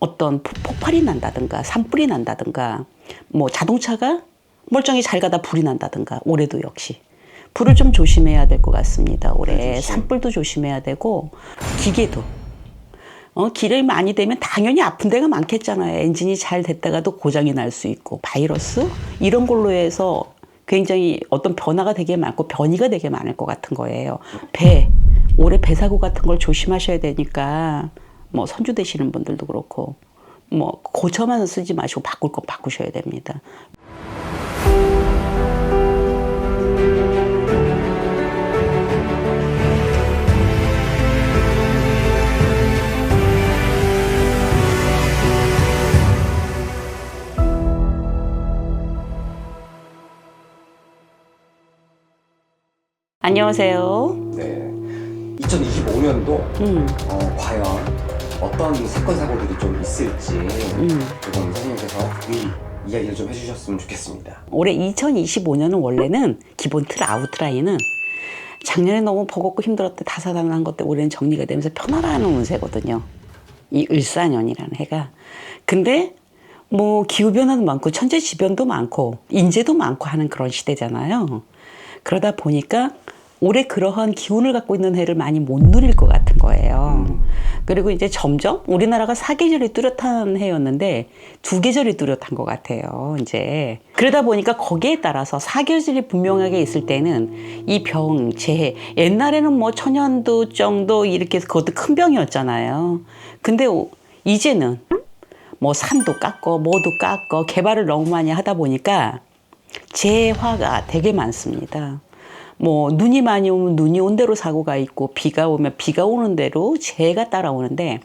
어떤 폭- 폭발이 난다든가 산불이 난다든가 뭐 자동차가 멀쩡히 잘 가다 불이 난다든가 올해도 역시 불을 좀 조심해야 될 것 같습니다. 올해 조심. 산불도 조심해야 되고 기계도 어, 기름이 많이 되면 당연히 아픈 데가 많겠잖아요. 엔진이 잘 됐다가도 고장이 날 수 있고 바이러스 이런 걸로 해서 굉장히 어떤 변화가 되게 많고 변이가 되게 많을 것 같은 거예요. 배 올해 배 사고 같은 걸 조심하셔야 되니까 뭐 선주 되시는 분들도 그렇고 뭐 고쳐만 쓰지 마시고 바꿀 건 바꾸셔야 됩니다. 안녕하세요. 네. 2025년도 음, 어, 과연 어떤 사건 사고들이 좀 있을지 음. 조금 선생님께서 이 이야기를 좀 해주셨으면 좋겠습니다. 올해 2025년은 원래는 기본 틀 아웃라인은 작년에 너무 버겁고 힘들었대 다사다난한 것들 올해는 정리가 되면서 편안한 운세거든요. 이 을사년이라는 해가. 근데 뭐 기후변화도 많고 천재지변도 많고 인재도 많고 하는 그런 시대잖아요. 그러다 보니까 올해 그러한 기운을 갖고 있는 해를 많이 못 누릴 것 같은 거예요. 그리고 이제 점점 우리나라가 사계절이 뚜렷한 해였는데 두 계절이 뚜렷한 것 같아요. 이제 그러다 보니까 거기에 따라서 사계절이 분명하게 있을 때는 이 병, 재해 옛날에는 뭐 천연두 정도 이렇게 해서 그것도 큰 병이었잖아요. 근데 오- 이제는 뭐 산도 깎고 뭐도 깎고 개발을 너무 많이 하다 보니까 재화가 되게 많습니다. 뭐 눈이 많이 오면 눈이 온 대로 사고가 있고 비가 오면 비가 오는 대로 재해가 따라오는데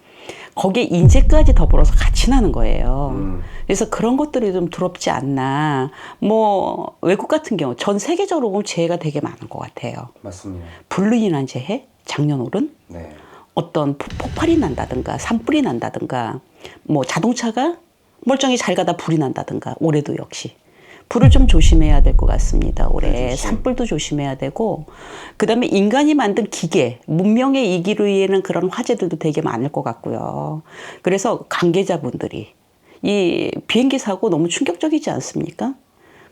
거기에 인재까지 더불어서 같이 나는 거예요. 음. 그래서 그런 것들이 좀 두렵지 않나. 뭐 외국 같은 경우 전 세계적으로 보면 재해가 되게 많은 것 같아요. 맞습니다. 불로 인한 재해, 작년 올은 네. 어떤 폭- 폭발이 난다든가 산불이 난다든가 뭐 자동차가 멀쩡히 잘 가다 불이 난다든가 올해도 역시 불을 좀 조심해야 될 것 같습니다. 올해 조심. 산불도 조심해야 되고 그다음에 인간이 만든 기계 문명의 이기로 인한 그런 화재들도 되게 많을 것 같고요. 그래서 관계자분들이 이 비행기 사고 너무 충격적이지 않습니까?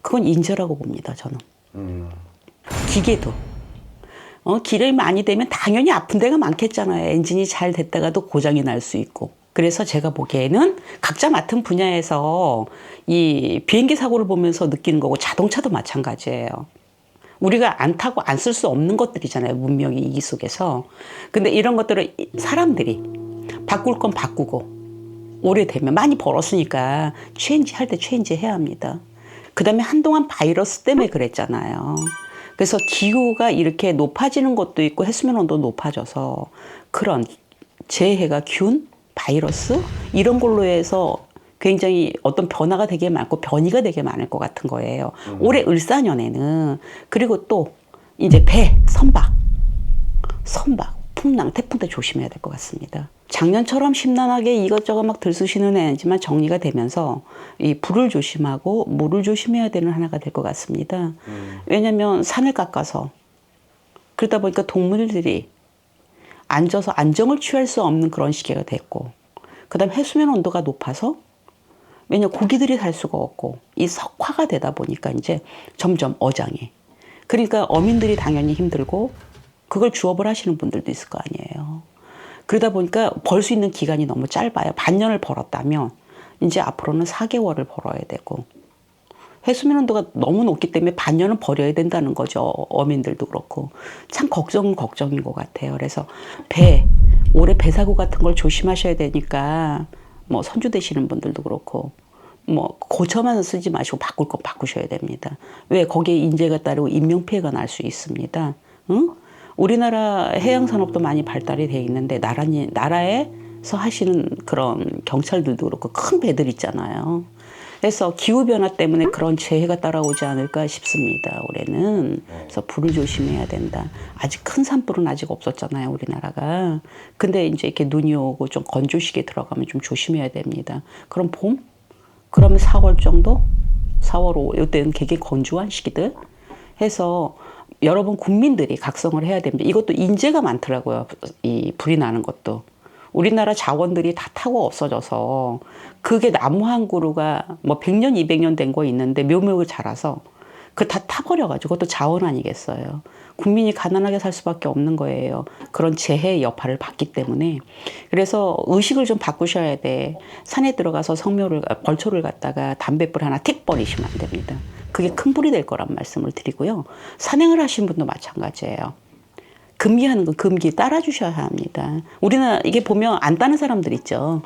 그건 인재라고 봅니다. 저는 음. 기계도 어, 기름이 많이 되면 당연히 아픈 데가 많겠잖아요. 엔진이 잘 됐다가도 고장이 날 수 있고. 그래서 제가 보기에는 각자 맡은 분야에서 이 비행기 사고를 보면서 느끼는 거고 자동차도 마찬가지예요. 우리가 안 타고 안 쓸 수 없는 것들이잖아요. 문명의 이기 속에서. 근데 이런 것들을 이- 사람들이 바꿀 건 바꾸고 오래되면 많이 벌었으니까 체인지 할 때 체인지 해야 합니다. 그 다음에 한동안 바이러스 때문에 그랬잖아요. 그래서 기후가 이렇게 높아지는 것도 있고 해수면 온도 높아져서 그런 재해가 균, 바이러스 이런 걸로 해서 굉장히 어떤 변화가 되게 많고 변이가 되게 많을 것 같은 거예요. 올해 을사년에는 그리고 또 이제 배, 선박, 선박, 풍랑, 태풍 때 조심해야 될 것 같습니다. 작년처럼 심란하게 이것저것 막 들쑤시는 애지만 정리가 되면서 이 불을 조심하고 물을 조심해야 되는 하나가 될 것 같습니다. 왜냐하면 산을 깎아서 그러다 보니까 동물들이 앉아서 안정을 취할 수 없는 그런 시기가 됐고 그 다음 해수면 온도가 높아서 왜냐 고기들이 살 수가 없고 이 석화가 되다 보니까 이제 점점 어장해. 그러니까 어민들이 당연히 힘들고 그걸 주업을 하시는 분들도 있을 거 아니에요. 그러다 보니까 벌 수 있는 기간이 너무 짧아요. 반년을 벌었다면 이제 앞으로는 4개월을 벌어야 되고 해수면 온도가 너무 높기 때문에 반년은 버려야 된다는 거죠. 어민들도 그렇고. 참 걱정은 걱정인 것 같아요. 그래서 배, 올해 배 사고 같은 걸 조심하셔야 되니까 뭐 선주 되시는 분들도 그렇고 뭐 고쳐만 쓰지 마시고 바꿀 건 바꾸셔야 됩니다. 왜 거기에 인재가 따르고 인명 피해가 날 수 있습니다. 응? 우리나라 해양 산업도 많이 발달이 돼 있는데 나라니 나라에서 하시는 그런 경찰들도 그렇고 큰 배들 있잖아요. 그래서 기후 변화 때문에 그런 재해가 따라오지 않을까 싶습니다. 올해는 그래서 불을 조심해야 된다. 아직 큰 산불은 아직 없었잖아요, 우리나라가. 근데 이제 이렇게 눈이 오고 좀 건조 시기에 들어가면 좀 조심해야 됩니다. 그럼 봄? 그러면 4월 정도? 4월, 5월 이때는 되게 건조한 시기들 해서 여러분 국민들이 각성을 해야 됩니다. 이것도 인재가 많더라고요. 이 불이 나는 것도. 우리나라 자원들이 다 타고 없어져서 그게 나무 한 그루가 뭐 100년, 200년 된 거 있는데 묘목을 자라서 그 다 타버려가지고 그것도 자원 아니겠어요. 국민이 가난하게 살 수밖에 없는 거예요. 그런 재해의 여파를 받기 때문에. 그래서 의식을 좀 바꾸셔야 돼. 산에 들어가서 성묘를, 아, 벌초를 갖다가 담뱃불 하나 틱 버리시면 안 됩니다. 그게 큰 불이 될 거란 말씀을 드리고요. 산행을 하신 분도 마찬가지예요. 금기하는 건 금기 따라주셔야 합니다. 우리는 이게 보면 안 따는 사람들 있죠.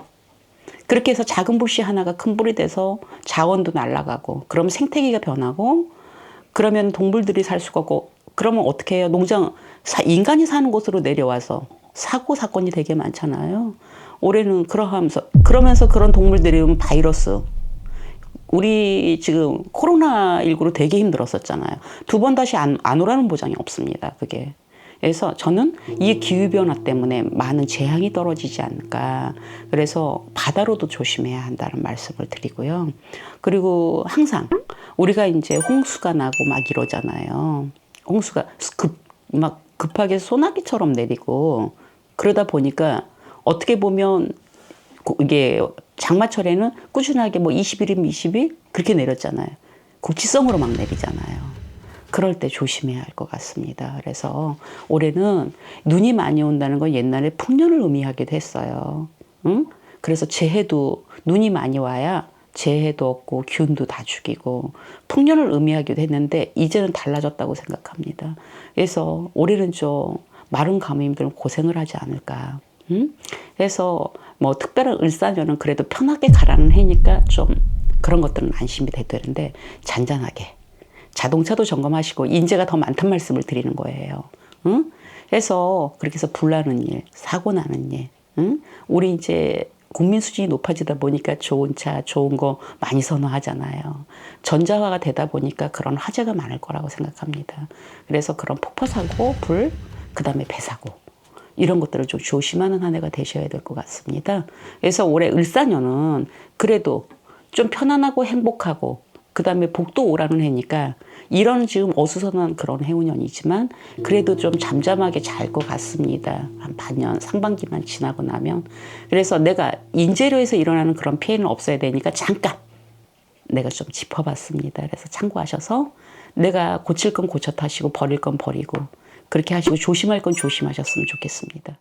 그렇게 해서 작은 불씨 하나가 큰 불이 돼서 자원도 날아가고 그러면 생태계가 변하고 그러면 동물들이 살 수가 없고 그러면 어떻게 해요? 농장 사- 인간이 사는 곳으로 내려와서 사고 사건이 되게 많잖아요. 올해는 그러하면서 그러면서 그런 동물들이 바이러스 우리 지금 코로나 19로 되게 힘들었었잖아요. 두 번 다시 안, 안 오라는 보장이 없습니다. 그게. 그래서 저는 이 기후 변화 때문에 많은 재앙이 떨어지지 않을까. 그래서 바다로도 조심해야 한다는 말씀을 드리고요. 그리고 항상 우리가 이제 홍수가 나고 막 이러잖아요. 홍수가 급, 막 급하게 소나기처럼 내리고 그러다 보니까 어떻게 보면 고- 이게 장마철에는 꾸준하게 뭐 20일이면 20일 그렇게 내렸잖아요. 국지성으로 막 내리잖아요. 그럴 때 조심해야 할 것 같습니다. 그래서 올해는 눈이 많이 온다는 건 옛날에 풍년을 의미하기도 했어요. 응? 그래서 재해도 눈이 많이 와야 재해도 없고 균도 다 죽이고 풍년을 의미하기도 했는데 이제는 달라졌다고 생각합니다. 그래서 올해는 좀 마른 가뭄들은 고생을 하지 않을까. 응? 그래서 뭐 특별한 을사년은 그래도 편하게 가라는 해니까 좀 그런 것들은 안심이 되는데 잔잔하게 자동차도 점검하시고 인재가 더 많단 말씀을 드리는 거예요. 응? 그래서 그렇게 해서 불나는 일, 사고 나는 일, 응? 우리 이제 국민 수준이 높아지다 보니까 좋은 차, 좋은 거 많이 선호하잖아요. 전자화가 되다 보니까 그런 화재가 많을 거라고 생각합니다. 그래서 그런 폭파사고, 불, 그 다음에 배사고. 이런 것들을 좀 조심하는 한 해가 되셔야 될 것 같습니다. 그래서 올해 을사년은 그래도 좀 편안하고 행복하고 그 다음에 복도 오라는 해니까 이런 지금 어수선한 그런 해운년이지만 그래도 좀 잠잠하게 잘 것 같습니다. 한 반년 상반기만 지나고 나면 그래서 내가 인재로 해서 일어나는 그런 피해는 없어야 되니까 잠깐 내가 좀 짚어봤습니다. 그래서 참고하셔서 내가 고칠 건 고쳐 타시고 버릴 건 버리고 그렇게 하시고 조심할 건 조심하셨으면 좋겠습니다.